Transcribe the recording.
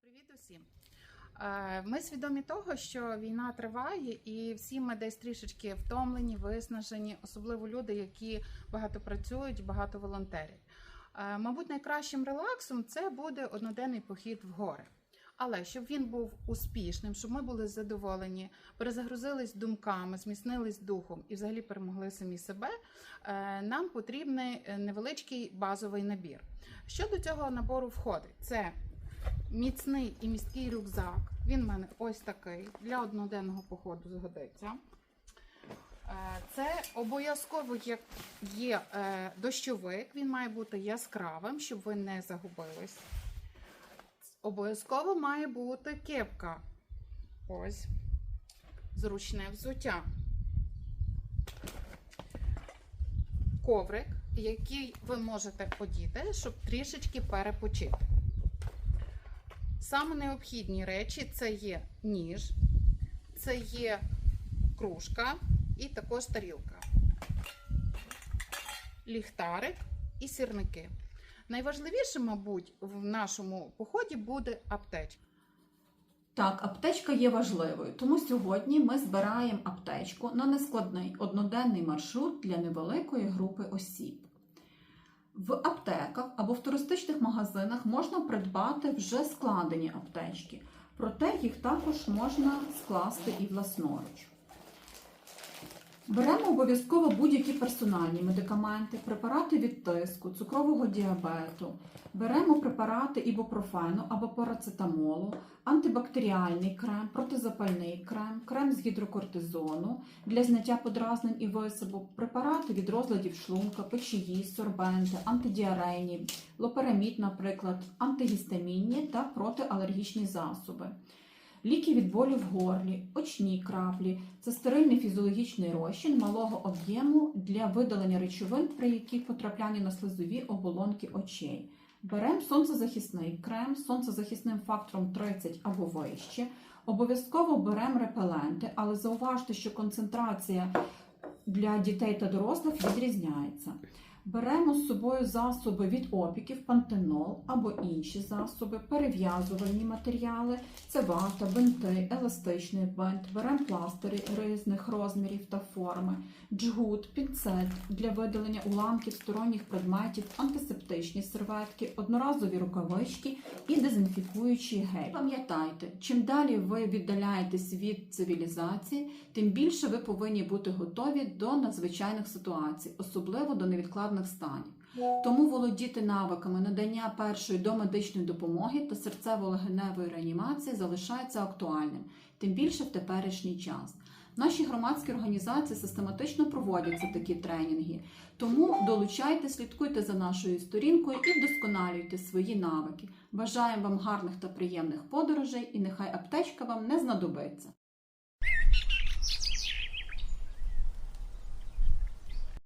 Привіт усім. Е, Ми свідомі того, що війна триває, і всі ми десь трішечки втомлені, виснажені, особливо люди, які багато працюють, багато волонтерять. Е, Мабуть, найкращим релаксом це буде одноденний похід в гори. Але щоб він був успішним, щоб ми були задоволені, перезагрузились думками, зміцнились духом і взагалі перемогли самі себе, е, нам потрібний е, невеличкий базовий набір. Що до цього набору входить? Це міцний і місткий рюкзак. Він в мене ось такий для одноденного походу згодиться. Е, Це обов'язково є дощовик, він має бути яскравим, щоб ви не загубились. Обов'язково має бути кепка. Ось. Зручне взуття. Коврик, який ви можете одіти, щоб трішечки перепочити. Саме необхідні речі це є ніж, це є кружка і також тарілка, ліхтарик і сірники. Найважливіше, мабуть, в нашому поході буде аптечка. Так, аптечка є важливою, тому сьогодні ми збираємо аптечку на нескладний одноденний маршрут для невеликої групи осіб. В аптеках або в туристичних магазинах можна придбати вже складені аптечки, проте їх також можна скласти і власноруч. Беремо обов'язково будь-які персональні медикаменти, препарати від тиску, цукрового діабету. Беремо препарати ібупрофену або парацетамолу, антибактеріальний крем, протизапальний крем, крем з гідрокортизону для зняття подразнень і висипу, препарати від розладів шлунка, печії, сорбенти, антидіарейні, лоперамід, наприклад, антигістамінні та протиалергічні засоби. Ліки від болю в горлі, очні краплі це стерильний фізіологічний розчин малого об'єму для видалення речовин, при яких потрапляння на слизові оболонки очей. Беремо сонцезахисний крем з сонцезахисним фактором 30 або вище. Обов'язково беремо репеленти, але зауважте, що концентрація для дітей та дорослих відрізняється. Беремо з собою засоби від опіків, пантенол або інші засоби, перев'язувальні матеріали, це вата, бинти, еластичний бинт, беремо пластирі різних розмірів та форми, джгут, пінцет для видалення уламків сторонніх предметів, антисептичні серветки, одноразові рукавички і дезінфікуючий гель. Пам'ятайте, чим далі ви віддаляєтесь від цивілізації, тим більше ви повинні бути готові до надзвичайних ситуацій, особливо до невідкладних станів. Тому володіти навиками надання першої домедичної допомоги та серцево-легеневої реанімації залишається актуальним, тим більше в теперішній час. Наші громадські організації систематично проводяться такі тренінги, тому долучайте, слідкуйте за нашою сторінкою і вдосконалюйте свої навики. Бажаємо вам гарних та приємних подорожей, і нехай аптечка вам не знадобиться.